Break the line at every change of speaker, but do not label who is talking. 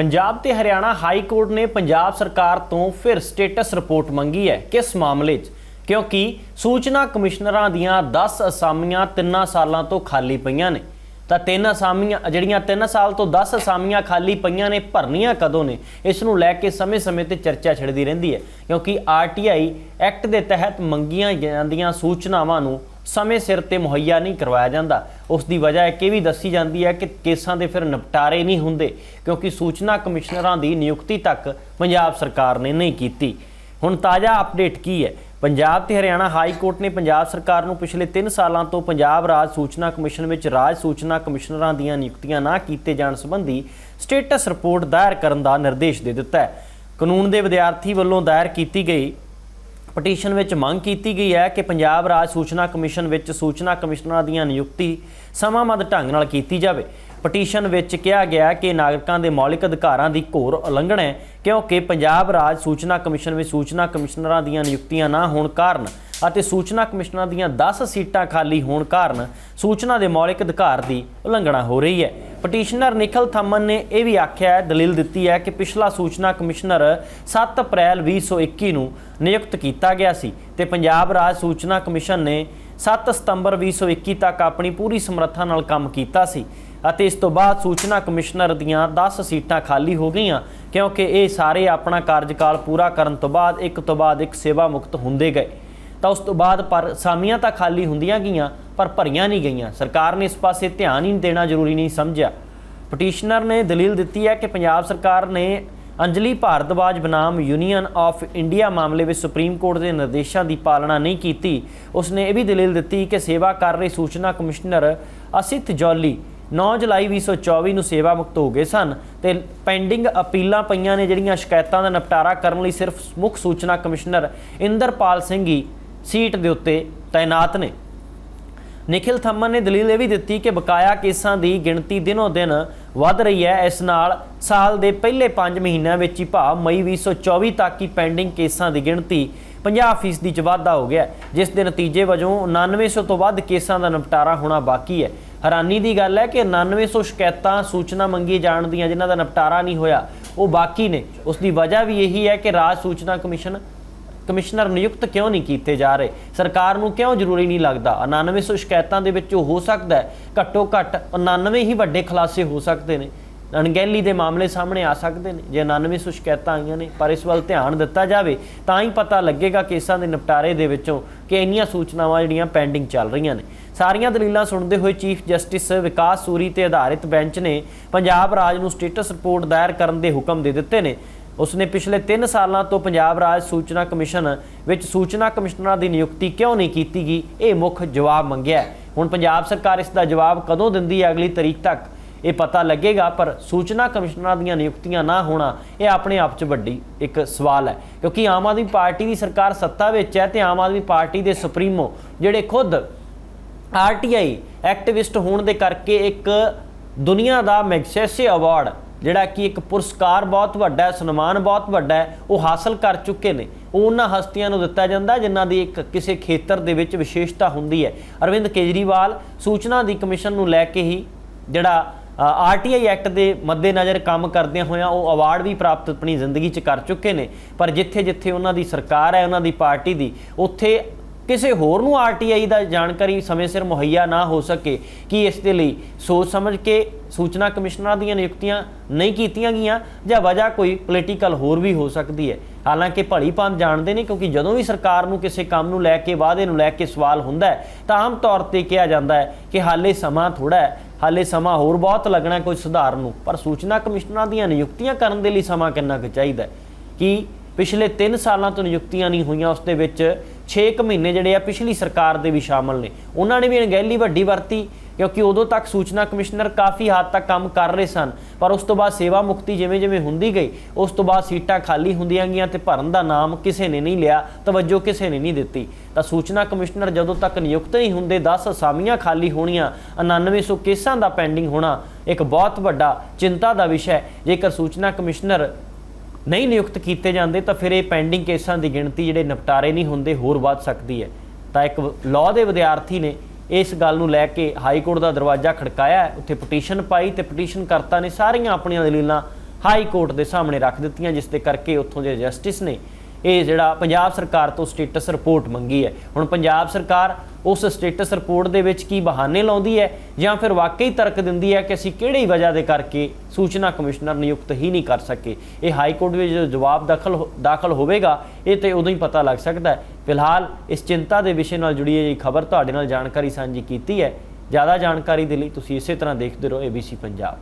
ਪੰਜਾਬ ਤੇ Haryana high court ਨੇ ਪੰਜਾਬ ਸਰਕਾਰ ਤੋਂ ਫਿਰ ਸਟੇਟਸ ਰਿਪੋਰਟ ਮੰਗੀ ਹੈ ਕਿਸ ਮਾਮਲੇ 'ਚ? ਕਿਉਂਕਿ ਸੂਚਨਾ ਕਮਿਸ਼ਨਰਾਂ ਦੀਆਂ 10 ਅਸਾਮੀਆਂ ਤਿੰਨਾਂ ਸਾਲਾਂ ਤੋਂ ਖਾਲੀ ਪਈਆਂ ਨੇ। ਤਾਂ ਤਿੰਨ ਅਸਾਮੀਆਂ, ਜਿਹੜੀਆਂ 3 ਸਾਲ ਤੋਂ 10 ਅਸਾਮੀਆਂ ਖਾਲੀ ਪਈਆਂ ਨੇ, ਭਰਨੀਆਂ ਕਦੋਂ ਨੇ? ਇਸ ਨੂੰ ਲੈ ਕੇ ਸਮੇਂ-ਸਮੇਂ ਤੇ ਚਰਚਾ ਛਿੜਦੀ ਰਹਿੰਦੀ ਹੈ। ਕਿਉਂਕਿ ਆਰਟੀਆਈ ਐਕਟ ਦੇ ਤਹਿਤ ਮੰਗੀਆਂ ਜਾਂਦੀਆਂ ਸੂਚਨਾਵਾਂ ਨੂੰ ਸਮੇਂ ਸਿਰ ਤੇ ਮੁਹੱਈਆ ਨਹੀਂ ਕਰਵਾਇਆ ਜਾਂਦਾ। ਉਸ ਦੀ ਵਜ੍ਹਾ ਇੱਕ ਇਹ ਵੀ ਦੱਸੀ ਜਾਂਦੀ ਹੈ ਕਿ ਕੇਸਾਂ ਦੇ ਫਿਰ ਨਿਪਟਾਰੇ ਨਹੀਂ ਹੁੰਦੇ, ਕਿਉਂਕਿ ਸੂਚਨਾ ਕਮਿਸ਼ਨਰਾਂ ਦੀ ਨਿਯੁਕਤੀ ਤੱਕ ਪੰਜਾਬ ਸਰਕਾਰ ਨੇ ਨਹੀਂ ਕੀਤੀ। ਹੁਣ ਤਾਜ਼ਾ ਅਪਡੇਟ ਕੀ ਹੈ? ਪੰਜਾਬ ਤੇ ਹਰਿਆਣਾ ਹਾਈ ਕੋਰਟ ਨੇ ਪੰਜਾਬ ਸਰਕਾਰ ਨੂੰ ਪਿਛਲੇ 3 ਸਾਲਾਂ ਤੋਂ ਪੰਜਾਬ ਰਾਜ ਸੂਚਨਾ ਕਮਿਸ਼ਨ ਵਿੱਚ ਰਾਜ ਸੂਚਨਾ ਕਮਿਸ਼ਨਰਾਂ ਦੀਆਂ ਨਿਯੁਕਤੀਆਂ ਨਾ ਕੀਤੇ ਜਾਣ ਸੰਬੰਧੀ ਸਟੇਟਸ ਰਿਪੋਰਟ ਦਾਇਰ ਕਰਨ ਦਾ ਨਿਰਦੇਸ਼ ਦੇ ਦਿੱਤਾ ਹੈ। ਕਾਨੂੰਨ ਦੇ ਵਿਦਿਆਰਥੀ ਵੱਲੋਂ ਦਾਇਰ ਕੀਤੀ ਗਈ ਪਟੀਸ਼ਨ ਵਿੱਚ ਮੰਗ ਕੀਤੀ ਗਈ ਹੈ ਕਿ ਪੰਜਾਬ ਰਾਜ ਸੂਚਨਾ ਕਮਿਸ਼ਨ ਵਿੱਚ ਸੂਚਨਾ ਕਮਿਸ਼ਨਰਾਂ ਦੀਆਂ ਨਿਯੁਕਤੀ ਸਮਾਂਬੱਧ ਢੰਗ ਨਾਲ ਕੀਤੀ ਜਾਵੇ। ਪਟੀਸ਼ਨ ਵਿੱਚ ਕਿਹਾ ਗਿਆ ਕਿ ਨਾਗਰਿਕਾਂ ਦੇ ਮੌਲਿਕ ਅਧਿਕਾਰਾਂ ਦੀ ਘੋਰ ਉਲੰਘਣਾ ਹੈ, ਕਿਉਂਕਿ ਪੰਜਾਬ ਰਾਜ ਸੂਚਨਾ ਕਮਿਸ਼ਨ ਵਿੱਚ ਸੂਚਨਾ ਕਮਿਸ਼ਨਰਾਂ ਦੀਆਂ ਨਿਯੁਕਤੀਆਂ ਨਾ ਹੋਣ ਕਾਰਨ ਅਤੇ ਸੂਚਨਾ ਕਮਿਸ਼ਨਰਾਂ ਦੀਆਂ 10 ਸੀਟਾਂ ਖਾਲੀ ਹੋਣ ਕਾਰਨ ਸੂਚਨਾ ਦੇ ਮੌਲਿਕ ਅਧਿਕਾਰ ਦੀ ਉਲੰਘਣਾ ਹੋ ਰਹੀ ਹੈ। ਪਟੀਸ਼ਨਰ ਨਿਖਲ ਥੰਮਨ ਨੇ ਇਹ ਵੀ ਆਖਿਆ ਹੈ ਦਲੀਲ ਦਿੱਤੀ ਹੈ ਕਿ ਪਿਛਲਾ ਸੂਚਨਾ ਕਮਿਸ਼ਨਰ 7 ਅਪ੍ਰੈਲ 2021 ਨੂੰ ਨਿਯੁਕਤ ਕੀਤਾ ਗਿਆ ਸੀ ਤੇ ਪੰਜਾਬ ਰਾਜ ਸੂਚਨਾ ਕਮਿਸ਼ਨ ਨੇ 7 ਸਤੰਬਰ 2021 ਤੱਕ ਆਪਣੀ ਪੂਰੀ ਸਮਰੱਥਾ ਨਾਲ ਕੰਮ ਕੀਤਾ ਸੀ ਅਤੇ ਇਸ ਤੋਂ ਬਾਅਦ ਸੂਚਨਾ ਕਮਿਸ਼ਨਰ ਦੀਆਂ 10 ਸੀਟਾਂ ਖਾਲੀ ਹੋ ਗਈਆਂ ਕਿਉਂਕਿ ਇਹ ਸਾਰੇ ਆਪਣਾ ਕਾਰਜਕਾਲ ਪੂਰਾ ਕਰਨ ਤੋਂ ਬਾਅਦ ਇੱਕ ਤੋਂ ਬਾਅਦ ਇੱਕ ਸੇਵਾ ਮੁਕਤ ਹੁੰਦੇ ਗਏ। ਤਾਂ ਉਸ ਤੋਂ ਬਾਅਦ ਪਰ ਸਾਮੀਆਂ ਤਾਂ ਖਾਲੀ ਹੁੰਦੀਆਂ ਗਈਆਂ, ਪਰ ਭਰੀਆਂ ਨਹੀਂ ਗਈਆਂ। ਸਰਕਾਰ ਨੇ ਇਸ ਪਾਸੇ ਧਿਆਨ ਹੀ ਦੇਣਾ ਜ਼ਰੂਰੀ ਨਹੀਂ ਸਮਝਿਆ। ਪਟੀਸ਼ਨਰ ਨੇ ਦਲੀਲ ਦਿੱਤੀ ਹੈ ਕਿ ਪੰਜਾਬ ਸਰਕਾਰ ਨੇ ਅੰਜਲੀ ਭਾਰਦਵਾਜ ਬਨਾਮ ਯੂਨੀਅਨ ਆਫ ਇੰਡੀਆ ਮਾਮਲੇ ਵਿੱਚ ਸੁਪਰੀਮ ਕੋਰਟ ਦੇ ਨਿਰਦੇਸ਼ਾਂ ਦੀ ਪਾਲਣਾ ਨਹੀਂ ਕੀਤੀ। ਉਸਨੇ ਇਹ ਵੀ ਦਲੀਲ ਦਿੱਤੀ ਕਿ ਸੇਵਾ ਕਰ ਰਹੇ ਸੂਚਨਾ ਕਮਿਸ਼ਨਰ ਅਸਿਤ ਜੌਲੀ 9 ਜੁਲਾਈ 2024 ਨੂੰ ਸੇਵਾ ਮੁਕਤ ਹੋ ਗਏ ਸਨ ਤੇ ਪੈਂਡਿੰਗ ਅਪੀਲਾਂ ਪਈਆਂ ਨੇ ਜਿਹੜੀਆਂ ਸ਼ਿਕਾਇਤਾਂ ਦਾ ਨਿਪਟਾਰਾ ਕਰਨ ਲਈ ਸਿਰਫ ਮੁੱਖ ਸੂਚਨਾ ਕਮਿਸ਼ਨਰ ਇੰਦਰਪਾਲ ਸਿੰਘ ਹੀ ਸੀਟ ਦੇ ਉੱਤੇ ਤਾਇਨਾਤ ਨੇ। ਨਿਖਿਲ ਥੰਮਨ ਨੇ ਦਲੀਲ ਇਹ ਵੀ ਦਿੱਤੀ ਕਿ ਬਕਾਇਆ ਕੇਸਾਂ ਦੀ ਗਿਣਤੀ ਦਿਨੋ ਦਿਨ ਵੱਧ ਰਹੀ ਹੈ। ਇਸ ਨਾਲ ਸਾਲ ਦੇ ਪਹਿਲੇ 5 ਮਹੀਨਿਆਂ ਵਿੱਚ ਹੀ ਭਾਵ ਮਈ 2024 ਤੱਕ ਹੀ ਪੈਂਡਿੰਗ ਕੇਸਾਂ ਦੀ ਗਿਣਤੀ 50% ਚ ਵਾਧਾ ਹੋ ਗਿਆ ਜਿਸ ਦੇ ਨਤੀਜੇ ਵਜੋਂ 9900 ਤੋਂ ਵੱਧ ਕੇਸਾਂ ਦਾ ਨਿਪਟਾਰਾ ਹੋਣਾ ਬਾਕੀ ਹੈ। ਹੈਰਾਨੀ ਦੀ ਗੱਲ ਹੈ ਕਿ 9900 ਸ਼ਿਕਾਇਤਾਂ ਸੂਚਨਾ ਮੰਗੀ ਜਾਣ ਦੀਆਂ ਜਿਨ੍ਹਾਂ ਦਾ ਨਿਪਟਾਰਾ ਨਹੀਂ ਹੋਇਆ, ਉਹ ਬਾਕੀ ਨੇ। ਉਸ ਦੀ ਵਜ੍ਹਾ ਵੀ ਇਹੀ ਹੈ ਕਿ ਰਾਜ ਸੂਚਨਾ ਕਮਿਸ਼ਨ ਕਮਿਸ਼ਨਰ ਨਿਯੁਕਤ ਕਿਉਂ ਨਹੀਂ ਕੀਤੇ ਜਾ ਰਹੇ? ਸਰਕਾਰ ਨੂੰ ਕਿਉਂ ਜ਼ਰੂਰੀ ਨਹੀਂ ਲੱਗਦਾ? 9900 ਸ਼ਿਕਾਇਤਾਂ ਦੇ ਵਿੱਚੋਂ ਹੋ ਸਕਦਾ ਹੈ। ਘੱਟੋ ਘੱਟ 99 ਹੀ ਵੱਡੇ ਖੁਲਾਸੇ ਹੋ ਸਕਦੇ ਨੇ। ਅਣਗਹਿਲੀ ਦੇ ਮਾਮਲੇ ਸਾਹਮਣੇ ਆ ਸਕਦੇ ਨੇ। ਜੇ 9900 ਸ਼ਿਕਾਇਤਾਂ ਆਈਆਂ ਨੇ, ਪਰ ਇਸ ਵੱਲ ਧਿਆਨ ਦਿੱਤਾ ਜਾਵੇ, ਤਾਂ ਹੀ ਪਤਾ ਲੱਗੇਗਾ ਕੇਸਾਂ ਦੇ ਨਿਪਟਾਰੇ ਦੇ ਵਿੱਚੋਂ ਕਿ ਇੰਨੀਆਂ ਸੂਚਨਾਵਾਂ ਜਿਹੜੀਆਂ ਪੈਂਡਿੰਗ ਚੱਲ ਰਹੀਆਂ ਨੇ। ਸਾਰੀਆਂ ਦਲੀਲਾਂ ਸੁਣਦੇ ਹੋਏ ਚੀਫ ਜਸਟਿਸ ਵਿਕਾਸ ਸੂਰੀ ਤੇ ਆਧਾਰਿਤ ਬੈਂਚ ਨੇ ਪੰਜਾਬ ਰਾਜ ਨੂੰ ਸਟੇਟਸ ਰਿਪੋਰਟ ਦਾਇਰ ਕਰਨ ਦੇ ਹੁਕਮ ਦੇ ਦਿੱਤੇ ਨੇ। ਉਸਨੇ ਪਿਛਲੇ 3 ਸਾਲਾਂ ਤੋਂ ਪੰਜਾਬ ਰਾਜ ਸੂਚਨਾ ਕਮਿਸ਼ਨ ਵਿੱਚ ਸੂਚਨਾ ਕਮਿਸ਼ਨਰਾਂ ਦੀ ਨਿਯੁਕਤੀ ਕਿਉਂ ਨਹੀਂ ਕੀਤੀ ਗਈ? ਇਹ ਮੁੱਖ ਜਵਾਬ ਮੰਗਿਆ ਹੁਣ ਪੰਜਾਬ ਸਰਕਾਰ ਇਸ ਦਾ ਜਵਾਬ ਕਦੋਂ ਦਿੰਦੀ ਹੈ ਅਗਲੀ ਤਰੀਕ ਤੱਕ? ਇਹ ਪਤਾ ਲੱਗੇਗਾ, ਪਰ ਸੂਚਨਾ ਕਮਿਸ਼ਨਰਾਂ ਦੀਆਂ ਨਿਯੁਕਤੀਆਂ ਨਾ ਹੋਣਾ, ਇਹ ਆਪਣੇ ਆਪ 'ਚ ਵੱਡੀ ਇੱਕ ਸਵਾਲ ਹੈ। ਕਿਉਂਕਿ ਆਮ ਆਦਮੀ ਪਾਰਟੀ ਦੀ ਸਰਕਾਰ ਸੱਤਾ ਵਿੱਚ ਹੈ ਤੇ ਆਮ ਆਦਮੀ ਪਾਰਟੀ ਦੇ ਸੁਪਰੀਮੋ ਜਿਹੜੇ ਖੁਦ ਆਰਟੀਆਈ ਐਕਟਿਵਿਸਟ ਹੋਣ ਦੇ ਕਰਕੇ ਇੱਕ ਦੁਨੀਆ ਦਾ ਮੈਗਸੈਸੇ ਅਵਾਰਡ ਜਿਹੜਾ ਕਿ ਇੱਕ ਪੁਰਸਕਾਰ ਬਹੁਤ ਵੱਡਾ ਹੈ, ਸਨਮਾਨ ਬਹੁਤ ਵੱਡਾ ਹੈ, ਉਹ ਹਾਸਲ ਕਰ ਚੁੱਕੇ ਨੇ। ਉਹ ਉਹਨਾਂ ਹਸਤੀਆਂ ਨੂੰ ਦਿੱਤਾ ਜਾਂਦਾ, ਜਿਨ੍ਹਾਂ ਦੀ ਇੱਕ ਕਿਸੇ ਖੇਤਰ ਦੇ ਵਿੱਚ ਵਿਸ਼ੇਸ਼ਤਾ ਹੁੰਦੀ ਹੈ। ਅਰਵਿੰਦ ਕੇਜਰੀਵਾਲ ਸੂਚਨਾ ਦੀ ਕਮਿਸ਼ਨ ਨੂੰ ਲੈ ਕੇ ਹੀ ਜਿਹੜਾ ਆਰਟੀਆਈ ਐਕਟ ਦੇ ਮੱਦੇਨਜ਼ਰ ਕੰਮ ਕਰਦਿਆਂ ਹੋਇਆਂ ਉਹ ਅਵਾਰਡ ਵੀ ਪ੍ਰਾਪਤ ਆਪਣੀ ਜ਼ਿੰਦਗੀ 'ਚ ਕਰ ਚੁੱਕੇ ਨੇ। ਪਰ ਜਿੱਥੇ ਜਿੱਥੇ ਉਹਨਾਂ ਦੀ ਸਰਕਾਰ ਹੈ, ਉਹਨਾਂ ਦੀ ਪਾਰਟੀ ਦੀ, ਉੱਥੇ ਕਿਸੇ ਹੋਰ ਨੂੰ ਆਰਟੀਆਈ ਦਾ ਜਾਣਕਾਰੀ ਸਮੇਂ ਸਿਰ ਮੁਹੱਈਆ ਨਾ ਹੋ ਸਕੇ, ਕਿ ਇਸ ਦੇ ਲਈ ਸੋਚ ਸਮਝ ਕੇ ਸੂਚਨਾ ਕਮਿਸ਼ਨਰਾਂ ਦੀਆਂ ਨਿਯੁਕਤੀਆਂ ਨਹੀਂ ਕੀਤੀਆਂ ਗਈਆਂ ਜਾਂ ਵਜ੍ਹਾ ਕੋਈ ਪੋਲੀਟੀਕਲ ਹੋਰ ਵੀ ਹੋ ਸਕਦੀ ਹੈ? ਹਾਲਾਂਕਿ ਭਲੀ ਪੰਥ ਜਾਣਦੇ ਨੇ ਕਿਉਂਕਿ ਜਦੋਂ ਵੀ ਸਰਕਾਰ ਨੂੰ ਕਿਸੇ ਕੰਮ ਨੂੰ ਲੈ ਕੇ ਵਾਅਦੇ ਨੂੰ ਲੈ ਕੇ ਸਵਾਲ ਹੁੰਦਾ ਤਾਂ ਆਮ ਤੌਰ ਤੇ ਕਿਹਾ ਜਾਂਦਾ ਹੈ ਕਿ ਹਾਲੇ ਸਮਾਂ ਥੋੜਾ ਹੈ, ਹਾਲੇ ਸਮਾਂ ਹੋਰ ਬਹੁਤ ਲੱਗਣਾ ਕੋਈ ਸੁਧਾਰ ਨੂੰ, ਪਰ ਸੂਚਨਾ ਕਮਿਸ਼ਨਰਾਂ ਦੀਆਂ ਨਿਯੁਕਤੀਆਂ ਕਰਨ ਦੇ ਲਈ ਸਮਾਂ ਕਿੰਨਾ ਕੁ ਚਾਹੀਦਾ ਹੈ? ਕਿ ਪਿਛਲੇ 3 ਸਾਲਾਂ ਤੋਂ ਨਿਯੁਕਤੀਆਂ ਨਹੀਂ ਹੋਈਆਂ, ਉਸ ਦੇ ਵਿੱਚ 6 ਕੁ ਮਹੀਨੇ ਜਿਹੜੇ ਆ ਪਿਛਲੀ ਸਰਕਾਰ ਦੇ ਵੀ ਸ਼ਾਮਲ ਨੇ। ਉਹਨਾਂ ਨੇ ਵੀ ਅਣਗਹਿਲੀ ਵੱਡੀ ਵਰਤੀ, ਕਿਉਂਕਿ ਉਦੋਂ ਤੱਕ ਸੂਚਨਾ ਕਮਿਸ਼ਨਰ ਕਾਫੀ ਹੱਦ ਤੱਕ ਕੰਮ ਕਰ ਰਹੇ ਸਨ, ਪਰ ਉਸ ਤੋਂ ਬਾਅਦ ਸੇਵਾ ਮੁਕਤੀ ਜਿਵੇਂ ਜਿਵੇਂ ਹੁੰਦੀ ਗਈ, ਉਸ ਤੋਂ ਬਾਅਦ ਸੀਟਾਂ ਖਾਲੀ ਹੁੰਦੀਆਂ ਗਈਆਂ ਤੇ ਭਰਨ ਦਾ ਨਾਮ ਕਿਸੇ ਨੇ ਨਹੀਂ ਲਿਆ, ਤਵੱਜੋ ਕਿਸੇ ਨੇ ਨਹੀਂ ਦਿੱਤੀ। ਤਾਂ ਸੂਚਨਾ ਕਮਿਸ਼ਨਰ ਜਦੋਂ ਤੱਕ ਨਿਯੁਕਤ ਨਹੀਂ ਹੁੰਦੇ 10 ਅਸਾਮੀਆਂ ਖਾਲੀ ਹੋਣੀਆਂ 9900 ਕੇਸਾਂ ਦਾ ਪੈਂਡਿੰਗ ਹੋਣਾ, ਇੱਕ ਬਹੁਤ ਵੱਡਾ ਚਿੰਤਾ ਦਾ ਵਿਸ਼ਾ ਹੈ। ਜੇਕਰ ਸੂਚਨਾ ਕਮਿਸ਼ਨਰ ਨਹੀਂ ਨਿਯੁਕਤ ਕੀਤੇ ਜਾਂਦੇ ਤਾਂ ਫਿਰ ਇਹ ਪੈਂਡਿੰਗ ਕੇਸਾਂ ਦੀ ਗਿਣਤੀ ਜਿਹੜੇ ਨਿਪਟਾਰੇ ਨਹੀਂ ਹੁੰਦੇ, ਹੋਰ ਵੱਧ ਸਕਦੀ ਹੈ। ਤਾਂ ਇੱਕ ਲਾਅ ਦੇ ਵਿਦਿਆਰਥੀ ਨੇ ਇਸ ਗੱਲ ਨੂੰ ਲੈ ਕੇ ਹਾਈ ਕੋਰਟ ਦਾ ਦਰਵਾਜ਼ਾ ਖੜਕਾਇਆ ਉੱਥੇ ਪਟੀਸ਼ਨ ਪਾਈ ਤੇ ਪਟੀਸ਼ਨ ਕਰਤਾ ਨੇ ਸਾਰੀਆਂ ਆਪਣੀਆਂ ਦਲੀਲਾਂ ਹਾਈ ਕੋਰਟ ਦੇ ਸਾਹਮਣੇ ਰੱਖ ਦਿੱਤੀਆਂ, ਜਿਸ ਦੇ ਕਰਕੇ ਉੱਥੋਂ ਦੇ ਜਸਟਿਸ ਨੇ ਇਹ ਜਿਹੜਾ ਪੰਜਾਬ ਸਰਕਾਰ ਤੋਂ ਸਟੇਟਸ ਰਿਪੋਰਟ ਮੰਗੀ ਹੈ। ਹੁਣ ਪੰਜਾਬ ਸਰਕਾਰ ਉਸ ਸਟੇਟਸ ਰਿਪੋਰਟ ਦੇ ਵਿੱਚ ਕੀ ਬਹਾਨੇ ਲਾਉਂਦੀ ਹੈ ਜਾਂ ਫਿਰ ਵਾਕਈ ਤਰਕ ਦਿੰਦੀ ਹੈ ਕਿ ਅਸੀਂ ਕਿਹੜੀ ਵਜ੍ਹਾ ਦੇ ਕਰਕੇ ਸੂਚਨਾ ਕਮਿਸ਼ਨਰ ਨਿਯੁਕਤ ਹੀ ਨਹੀਂ ਕਰ ਸਕੇ? ਇਹ ਹਾਈ ਕੋਰਟ ਵਿੱਚ ਜਦੋਂ ਜਵਾਬ ਦਾਖਲ ਹੋ- ਦਾਖਲ ਹੋਵੇਗਾ, ਇਹ ਤੇ ਉਦੋਂ ਹੀ ਪਤਾ ਲੱਗ ਸਕਦਾ ਹੈ। ਫਿਲਹਾਲ ਇਸ ਚਿੰਤਾ ਦੇ ਵਿਸ਼ੇ ਨਾਲ ਜੁੜੀ ਇਹ ਖਬਰ ਤੁਹਾਡੇ ਨਾਲ ਜਾਣਕਾਰੀ ਸਾਂਝੀ ਕੀਤੀ ਹੈ। ਜ਼ਿਆਦਾ ਜਾਣਕਾਰੀ ਦੇ ਲਈ ਤੁਸੀਂ ਇਸੇ ਤਰ੍ਹਾਂ ਦੇਖਦੇ ਰਹੋ ABC ਪੰਜਾਬ।